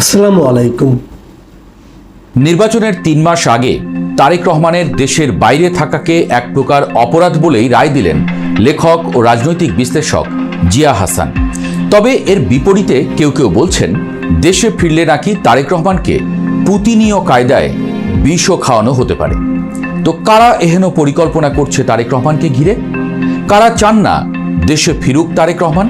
আসসালামু আলাইকুম। নির্বাচনের তিন মাস আগে তারেক রহমানের দেশের বাইরে থাকাকে এক প্রকার অপরাধ বলেই রায় দিলেন লেখক ও রাজনৈতিক বিশ্লেষক জিয়া হাসান। তবে এর বিপরীতে কেউ কেউ বলছেন, দেশে ফিরলে নাকি তারেক রহমানকে পুতিনীয় কায়দায় বিষও খাওয়ানো হতে পারে। তো কারা এহেন পরিকল্পনা করছে তারেক রহমানকে ঘিরে? কারা চান না দেশে ফিরুক তারেক রহমান?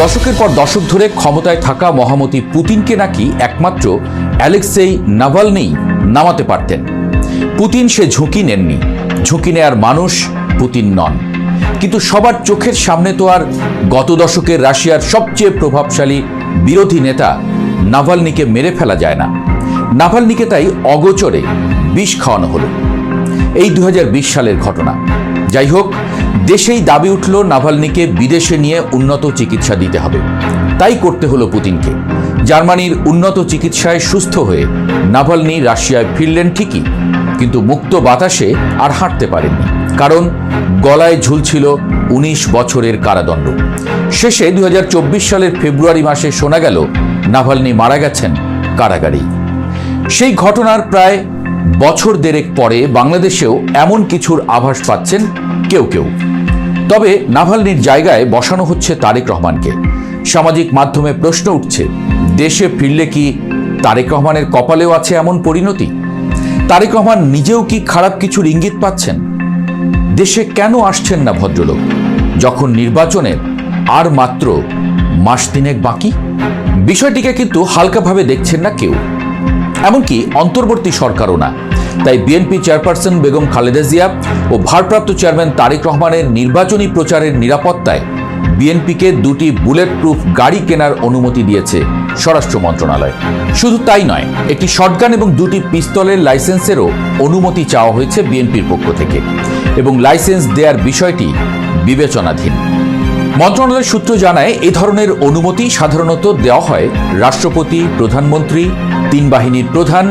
দশকের পর দশক ধরে ক্ষমতায় থাকা মহামতি পুতিনকে নাকি একমাত্র অ্যালেক্সেই নাভালনেই নামাতে পারতেন। পুতিন সে ঝুঁকি নেননি। ঝুঁকি নেয়ার মানুষ পুতিন নন। কিন্তু সবার চোখের সামনে তো আর গত দশকের রাশিয়ার সবচেয়ে প্রভাবশালী বিরোধী নেতা নাভালনিকে মেরে ফেলা যায় না। নাভালনিকে তাই অগোচরে বিষ খাওয়ানো হলো। এই দু হাজার বিশ সালের ঘটনা। যাই হোক দেশেই দাবি উঠল নাভালনিকে বিদেশে নিয়ে উন্নত চিকিৎসা দিতে হবে। তাই করতে হলো পুতিনকে। জার্মানির উন্নত চিকিৎসায় সুস্থ হয়ে নাভালনি রাশিয়ায় ফিরলেন ঠিকই, কিন্তু মুক্ত বাতাসে আর হাঁটতে পারেননি। কারণ গলায় ঝুলছিল ১৯ বছরের কারাদণ্ড। শেষে দু হাজার চব্বিশ সালের ফেব্রুয়ারি মাসে শোনা গেল, নাভালনি মারা গেছেন কারাগারেই। সেই ঘটনার প্রায় বছর দেড়েক পরে বাংলাদেশেও এমন কিছুর আভাস পাচ্ছেন কেউ কেউ। তবে নাভালনির জায়গায় বসানো হচ্ছে তারেক রহমানকে। সামাজিক মাধ্যমে প্রশ্ন উঠছে, দেশে ফিরলে কি তারেক রহমানের কপালেও আছে এমন পরিণতি? তারেক রহমান নিজেও কি খারাপ কিছুর ইঙ্গিত পাচ্ছেন? দেশে কেন আসছেন না ভদ্রলোক? যখন নির্বাচনের আর মাত্র মাস তিনেক বাকি? বিষয়টিকে কিন্তু হালকাভাবে দেখছেন না কেউ। এমনকি অন্তর্বর্তী সরকারও না। তাই বিএনপি চেয়ারপারসন বেগম খালেদা জিয়া ও ভারপ্রাপ্ত চেয়ারম্যান তারেক রহমানের নির্বাচনী প্রচারের নিরাপত্তায় বিএনপিকে দুটি বুলেট প্রুফ গাড়ি কেনার অনুমতি দিয়েছে স্বরাষ্ট্র মন্ত্রণালয়। শুধু তাই নয়, একটি শটগান এবং দুটি পিস্তলের লাইসেন্সেরও অনুমতি চাওয়া হয়েছে বিএনপির পক্ষ থেকে এবং লাইসেন্স দেওয়ার বিষয়টি বিবেচনাধীন। মন্ত্রণালয়ের সূত্র জানায়, এ ধরনের অনুমতি সাধারণত দেওয়া হয় রাষ্ট্রপতি, প্রধানমন্ত্রী, তিন বাহিনীর প্রধান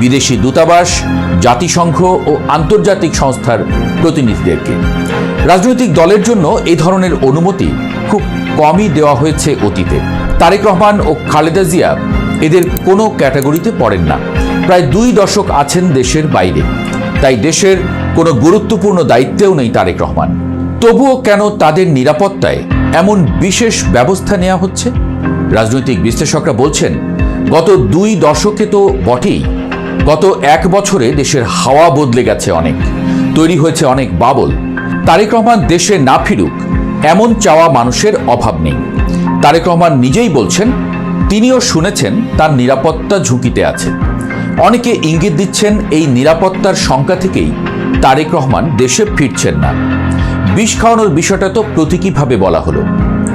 বিদেশি দূতাবাস, জাতিসংঘ ও আন্তর্জাতিক সংস্থার প্রতিনিধিদেরকে। রাজনৈতিক দলের জন্য এই ধরনের অনুমতি খুব কমই দেওয়া হয়েছে অতীতে। তারেক রহমান ও খালেদা জিয়া এদের কোনো ক্যাটাগরিতে পড়েন না। প্রায় দুই দশক আছেন দেশের বাইরে। তাই দেশের কোনো গুরুত্বপূর্ণ দায়িত্বেও নেই তারেক রহমান। তবুও কেন তাদের নিরাপত্তায় এমন বিশেষ ব্যবস্থা নেওয়া হচ্ছে? রাজনৈতিক বিশ্লেষকরা বলছেন, গত দুই দশকে তো বটেই গত এক বছরে দেশের হাওয়া বদলে গেছে অনেক। তৈরি হয়েছে অনেক বাবল। তারেক রহমান দেশে না ফিরুক, এমন চাওয়া মানুষের অভাব নেই। তারেক রহমান নিজেই বলছেন, তিনিও শুনেছেন তার নিরাপত্তা ঝুঁকিতে আছে। অনেকে ইঙ্গিত দিচ্ছেন এই নিরাপত্তার শঙ্কা থেকেই তারেক রহমান দেশে ফিরছেন না। বিষ খাওয়ানোর বিষয়টা তো প্রতীকীভাবে বলা হলো।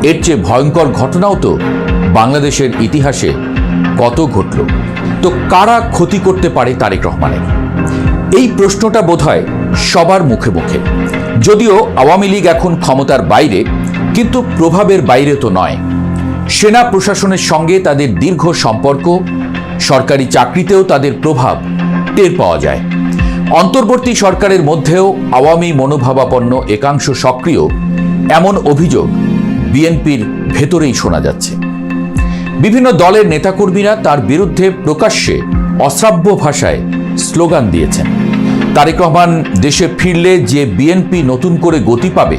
এর চেয়ে ভয়ঙ্কর ঘটনাও তো বাংলাদেশের ইতিহাসে কত ঘটল। তো কারা ক্ষতি করতে পারে তারেক রহমানের? এই প্রশ্নটা বোধহয় সবার মুখে মুখে। যদিও আওয়ামী লীগ এখন ক্ষমতার বাইরে, কিন্তু প্রভাবের বাইরে তো নয়। সেনা প্রশাসনের সঙ্গে তাদের দীর্ঘ সম্পর্ক, সরকারি চাকরিতেও তাদের প্রভাব টের পাওয়া যায়। অন্তর্বর্তী সরকারের মধ্যেও আওয়ামী মনোভাবাপন্ন একাংশ সক্রিয়, এমন অভিযোগ বিএনপির ভেতরেই শোনা যাচ্ছে। বিভিন্ন দলের নেতাকর্মীরা তার বিরুদ্ধে প্রকাশ্যে অশ্রাব্য ভাষায় স্লোগান দিয়েছেন। তারেক রহমান দেশে ফিরলে যে বিএনপি নতুন করে গতি পাবে,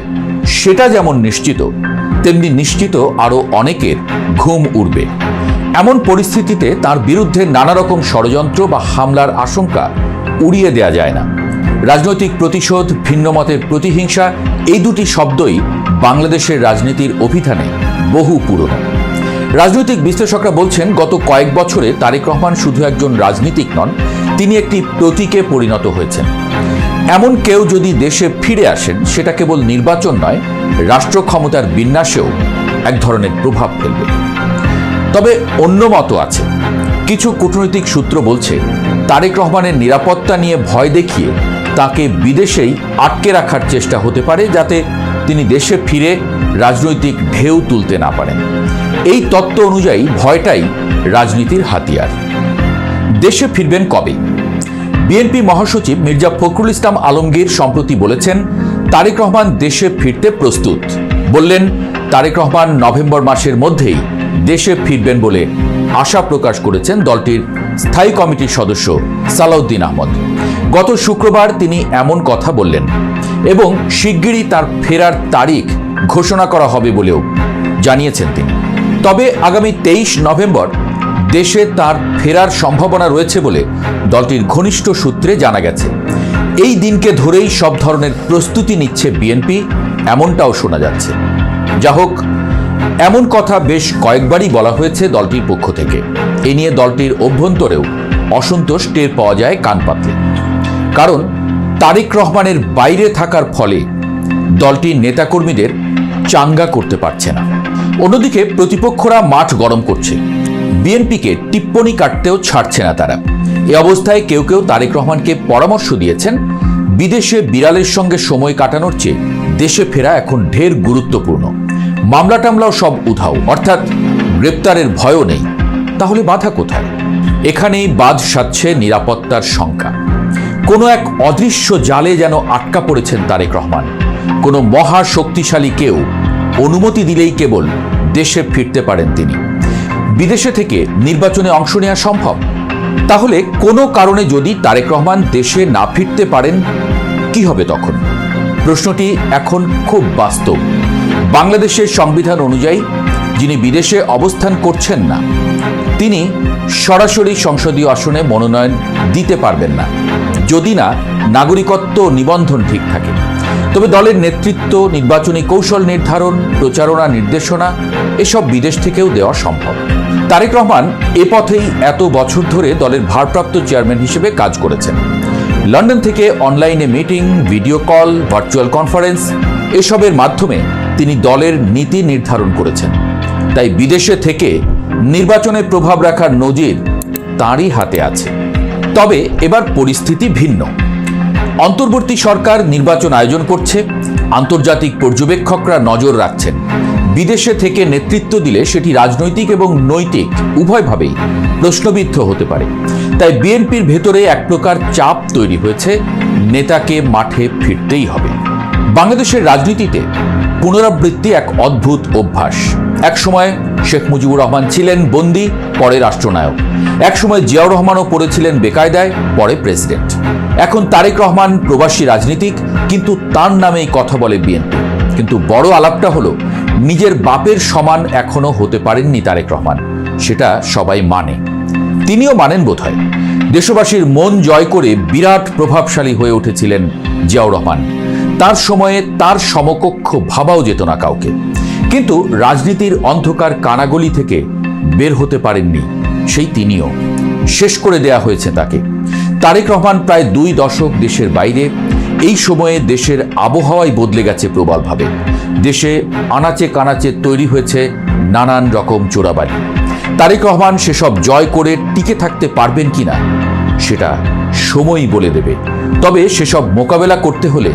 সেটা যেমন নিশ্চিত, তেমনি নিশ্চিত আরও অনেকের ঘুম উড়বে। এমন পরিস্থিতিতে তার বিরুদ্ধে নানা রকম ষড়যন্ত্র বা হামলার আশঙ্কা উড়িয়ে দেয়া যায় না। রাজনৈতিক প্রতিশোধ ভিন্নমতের প্রতিহিংসা, এই দুটি শব্দই বাংলাদেশের রাজনীতির অভিধানে বহু পুরনো। রাজনৈতিক বিশ্লেষকরা বলছেন, গত কয়েক বছরে তারেক রহমান শুধু একজন রাজনীতিক নন, তিনি একটি প্রতীকে পরিণত হয়েছেন। এমন কেউ যদি দেশে ফিরে আসেন, সেটা কেবল নির্বাচন নয়, রাষ্ট্র ক্ষমতার বিন্যাসেও এক ধরনের প্রভাব ফেলবে। তবে অন্য মতো আছে। কিছু কূটনৈতিক সূত্র বলছে, তারেক রহমানের নিরাপত্তা নিয়ে ভয় দেখিয়ে তাকে বিদেশেই আটকে রাখার চেষ্টা হতে পারে, যাতে তিনি দেশে ফিরে রাজনৈতিক ঢেউ তুলতে না পারেন। এই তত্ত্ব অনুযায়ী ভয়টাই রাজনীতির হাতিয়ার। দেশে ফিরবেন কবে? বিএনপি মহাসচিব মির্জা ফখরুল ইসলাম আলমগীর সম্প্রতি বলেছেন, তারেক রহমান দেশে ফিরতে প্রস্তুত। বললেন, তারেক রহমান নভেম্বর মাসের মধ্যেই দেশে ফিরবেন বলে আশা প্রকাশ করেছেন দলটির স্থায়ী কমিটির সদস্য সালাউদ্দিন আহমদ। গত শুক্রবার তিনি এমন কথা বললেন এবং শিগগিরই তার ফেরার তারিখ ঘোষণা করা হবে বলেও জানিয়েছেন তিনি। তবে আগামী তেইশ নভেম্বর দেশে তার ফেরার সম্ভাবনা রয়েছে বলে দলটির ঘনিষ্ঠ সূত্রে জানা গেছে। এই দিনকে ধরেই সব ধরনের প্রস্তুতি নিচ্ছে বিএনপি, এমনটাও শোনা যাচ্ছে। যা হোক, এমন কথা বেশ কয়েকবারই বলা হয়েছে দলটির পক্ষ থেকে। এ নিয়ে দলটির অভ্যন্তরেও অসন্তোষ টের পাওয়া যায় কান পাতলে। কারণ তারেক রহমানের বাইরে থাকার ফলে দলটির নেতাকর্মীদের চাঙ্গা করতে পারছে না। অন্যদিকে প্রতিপক্ষরা মাঠ গরম করছে। বিএনপিকে টিপ্পনি কাটতেও ছাড়ছে না তারা। এ অবস্থায় কেউ কেউ তারেক রহমানকে পরামর্শ দিয়েছেন, বিদেশে বিড়ালের সঙ্গে সময় কাটানোর চেয়ে দেশে ফেরা এখন ঢের গুরুত্বপূর্ণ। মামলা টামলাও সব উধাও, অর্থাৎ গ্রেপ্তারের ভয়ও নেই। তাহলে বাধা কোথায়? এখানেই বাদ সাচ্ছে নিরাপত্তার সংখ্যা কোনো এক অদৃশ্য জালে যেন আটকা পড়েছেন তারেক রহমান। কোনো মহা শক্তিশালী কেউ অনুমতি দিলেই কেবল দেশে ফিরতে পারেন তিনি। বিদেশে থেকে নির্বাচনে অংশ নেওয়া সম্ভব। তাহলে কোনো কারণে যদি তারেক রহমান দেশে না ফিরতে পারেন, কি হবে তখন? প্রশ্নটি এখন খুব বাস্তব। বাংলাদেশের সংবিধান অনুযায়ী যিনি বিদেশে অবস্থান করছেন না, তিনি সরাসরি সংসদীয় আসনে মনোনয়ন দিতে পারবেন না, যদি না নাগরিকত্ব নিবন্ধন ঠিক থাকে। তবে দলের নেতৃত্ব, নির্বাচনী কৌশল নির্ধারণ, প্রচারণা নির্দেশনা, এসব বিদেশ থেকেও দেওয়া সম্ভব। তারেক রহমান এ পথেই এত বছর ধরে দলের ভারপ্রাপ্ত চেয়ারম্যান হিসেবে কাজ করেছেন। লন্ডন থেকে অনলাইনে meeting, video call, virtual conference, এসবের মাধ্যমে তিনি দলের নীতি নির্ধারণ করেছেন। তাই বিদেশে থেকে নির্বাচনে প্রভাব রাখার নজির তাঁরই হাতে আছে। তবে এবার পরিস্থিতি ভিন্ন। অন্তর্বর্তী সরকার নির্বাচন আয়োজন করছে। আন্তর্জাতিক পর্যবেক্ষকরা নজর রাখছেন। বিদেশে থেকে নেতৃত্ব দিলে সেটি রাজনৈতিক এবং নৈতিক উভয়ভাবেই প্রশ্নবিদ্ধ হতে পারে। তাই বিএনপির ভেতরে এক প্রকার চাপ তৈরি হয়েছে। নেতাকে মাঠে ফিরতেই হবে। বাংলাদেশের রাজনীতিতে পুনরাবৃত্তি এক অদ্ভুত অভ্যাস। এক সময় শেখ মুজিবুর রহমান ছিলেন বন্দী, পরে রাষ্ট্রনায়ক। এক সময় জিয়াউর রহমানও পড়েছিলেন বেকায়দায়, পরে প্রেসিডেন্ট। এখন তারেক রহমান প্রবাসী রাজনীতিক, কিন্তু তার নামেই কথা বলে বিএনপি। কিন্তু বড় আলাপটা হলো, নিজের বাপের সমান এখনও হতে পারেননি তারেক রহমান। সেটা সবাই মানে। তিনিও মানেন বোধহয়। দেশবাসীর মন জয় করে বিরাট প্রভাবশালী হয়ে উঠেছিলেন জিয়াউর রহমান। তার সময়ে তার সমকক্ষ ভাবাও যেত না কাউকে। কিন্তু রাজনীতির অন্ধকার কানাগলি থেকে বের হতে পারেননি সেই তিনিও। শেষ করে দেয়া হয়েছে তাকে। তারেক রহমান প্রায় দুই দশক দেশের বাইরে। এই সময়ে দেশের আবহাওয়াই বদলে গেছে প্রবলভাবে। দেশে আনাচে কানাচে তৈরি হয়েছে নানান রকম চোরাবাড়ি তারেক রহমান সেসব জয় করে টিকে থাকতে পারবেন কিনা, সেটা সময়ই বলে দেবে। তবে সেসব মোকাবেলা করতে হলে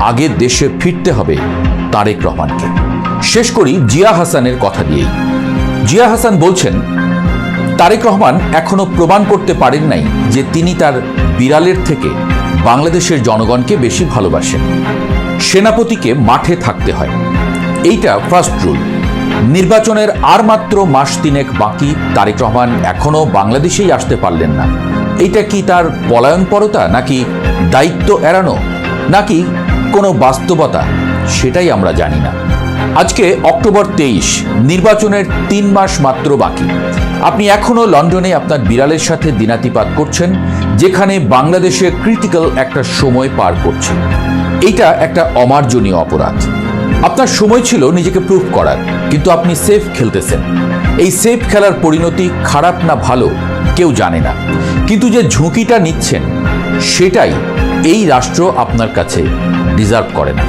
আগে দেশে ফিরতে হবে তারেক রহমানকে। শেষ করি জিয়া হাসানের কথা দিয়েই। জিয়া হাসান বলছেন তারেক রহমান এখনও প্রমাণ করতে পারেন নাই যে তিনি তার বিড়ালের থেকে বাংলাদেশের জনগণকে বেশি ভালোবাসেন। সেনাপতিকে মাঠে থাকতে হয়। এইটা ফার্স্ট রুল নির্বাচনের আর মাত্র মাস তিনেক বাকি, তারেক রহমান এখনও বাংলাদেশেই আসতে পারলেন না। এইটা কি তার পলায়নপরতা, নাকি দায়িত্ব এড়ানো, নাকি কোনো বাস্তবতা, সেটাই আমরা জানি না। আজকে অক্টোবর তেইশ, নির্বাচনের তিন মাস মাত্র বাকি। আপনি এখনও লন্ডনে আপনার বিড়ালের সাথে দিনাতিপাত করছেন, যেখানে বাংলাদেশে ক্রিটিক্যাল একটা সময় পার করছে। এইটা একটা অমার্জনীয় অপরাধ। আপনার সময় ছিল নিজেকে প্রুভ করার, কিন্তু আপনি সেফ খেলতেছেন। এই সেফ খেলার পরিণতি খারাপ না ভালো, কেউ জানে না। কিন্তু যে ঝুঁকিটা নিচ্ছেন, সেটাই এই রাষ্ট্র আপনার কাছে ডিজার্ভ করে না।